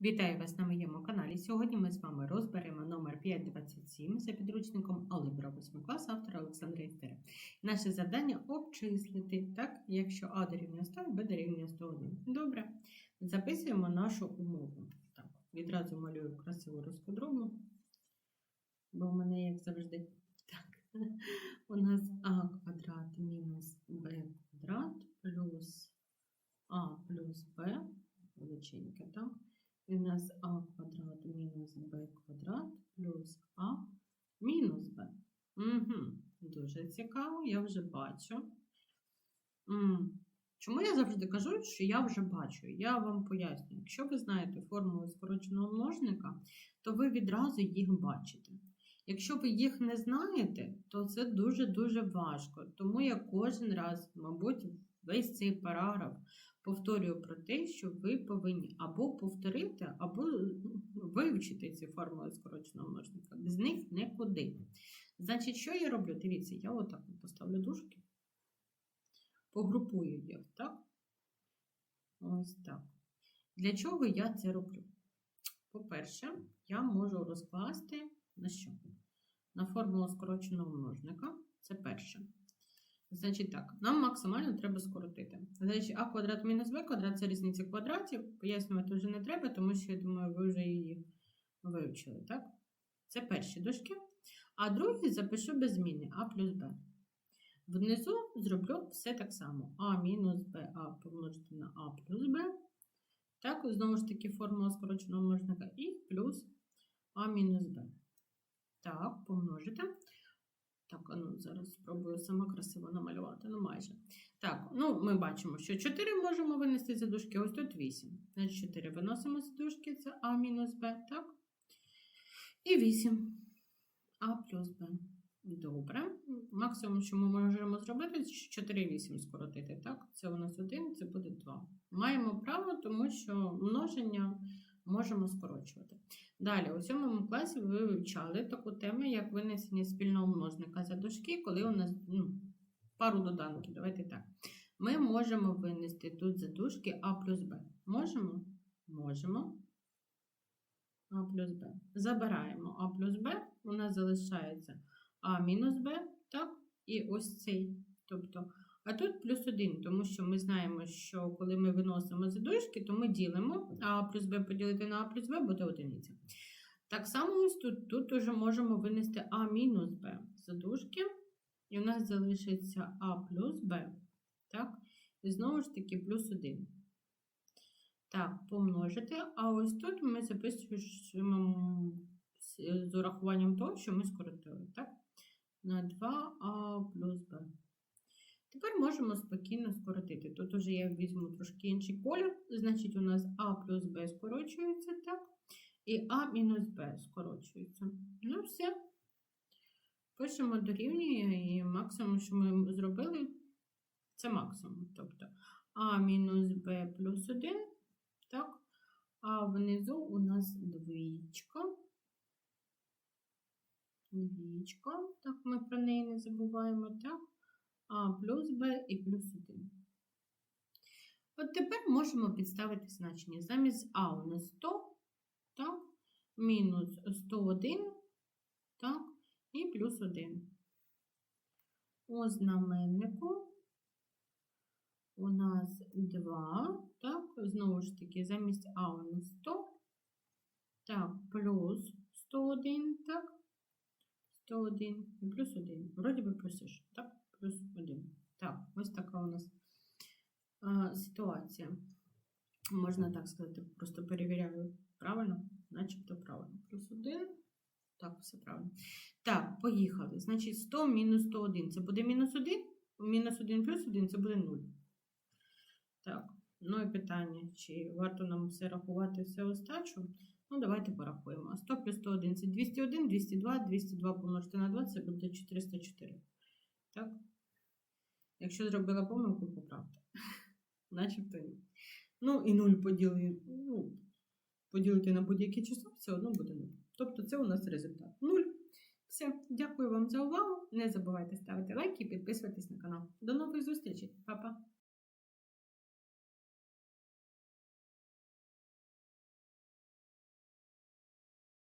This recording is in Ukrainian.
Вітаю вас на моєму каналі. Сьогодні ми з вами розберемо номер 527 за підручником Алgebra 8 класу автора Олександра Істера. Наше завдання обчислити, так, якщо А дорівнює 100, Б дорівнює 101. Добре. Записуємо нашу умову. Так, відразу малюю красиву розкодрову, бо в мене, як завжди, так, у нас А квадрат мінус Б квадрат плюс А плюс Б, величеньке, так? І у нас а квадрат мінус b квадрат плюс а мінус b. Угу. Дуже цікаво, я вже бачу. Чому я завжди кажу, що я вже бачу? Я вам поясню. Якщо ви знаєте формулу скороченого множника, то ви відразу їх бачите. Якщо ви їх не знаєте, то це дуже-дуже важко. Тому я кожен раз, мабуть, весь цей параграф повторюю про те, що ви повинні або повторити, або ну, вивчити ці формули скороченого множника. Без них нікуди. Значить, що я роблю? Дивіться, я отак поставлю дужки, погрупую їх, так? Ось так. Для чого я це роблю? По-перше, я можу розкласти на що? На формулу скороченого множника. Це перше. Значить так, нам максимально треба скоротити. Значить, а квадрат мінус b квадрат це різниця квадратів. Пояснювати вже не треба, тому що, я думаю, ви вже її вивчили. так? Це перші дужки. А другі запишу без зміни а плюс b. Внизу зроблю все так само. а мінус b, а помножити на а плюс b. Так, знову ж таки, формула скороченого множника і плюс а мінус b. Так, помножити. Так, ну зараз спробую сама красиво намалювати, ну майже. Так, ну ми бачимо, що 4 можемо винести за дужки, ось тут 8. Значить, 4 виносимо за дужки, це А мінус Б, так? І 8. А плюс Б. Добре. Максимум, що ми можемо зробити, 4 і 8 скоротити, так? Це у нас 1, це буде 2. Маємо право, тому що множення можемо скорочувати. Далі, у сьомому класі ви вивчали таку тему, як винесення спільного множника за дужки, коли у нас ну, пару доданків. Давайте так. Ми можемо винести тут за дужки А плюс Б. Можемо? Можемо. А плюс Б. Забираємо А плюс Б, у нас залишається А мінус Б, так? І ось цей. Тобто, а тут плюс 1, тому що ми знаємо, що коли ми виносимо за дужки, то ми ділимо А плюс Б поділити на А плюс Б буде одиниця. Так само ось тут тут уже можемо винести А мінус Б за дужки, і у нас залишиться А плюс Б. Так? І знову ж таки плюс 1. Так, помножити. А ось тут ми записуємо з урахуванням того, що ми скоротили. Так? На 2А плюс Б. Тепер можемо спокійно скоротити. Тут уже я візьму трошки інший колір, значить, у нас А плюс Б скорочується, так? І А мінус Б скорочується. Ну, все. Пишемо дорівнює і максимум, що ми зробили, це максимум. Тобто А мінус Б плюс 1, так? А внизу у нас двічка. Двічка, так, ми про неї не забуваємо, так? А плюс Б і плюс 1. От тепер можемо підставити значення. Замість А у нас 100, так, мінус 101, так, і плюс 1. У знаменнику у нас 2, так, знову ж таки, замість А у нас 100, так, плюс 101, так, 101 і плюс 1. Вроді би просиш, так? Плюс 1. Так, ось така у нас а, ситуація. Можна так сказати, просто перевіряю правильно, начебто правильно. Плюс 1. Так, все правильно. Так, поїхали. Значить, 100 мінус 101. Це буде мінус 1. Мінус 1 плюс 1 це буде 0. Так, ну і питання, чи варто нам все рахувати, все остачу? Ну, давайте порахуємо. 100 плюс 101 це 201, 202, 202 помножити на 2, це буде 404. Так? Якщо зробила помилку, поправте. Начебто ні. Ну, і 0 поділити, ну, поділити на будь-які число, все одно буде 0. Тобто це у нас результат 0. Все, дякую вам за увагу. Не забувайте ставити лайки і підписуватись на канал. До нових зустрічей, Па-па!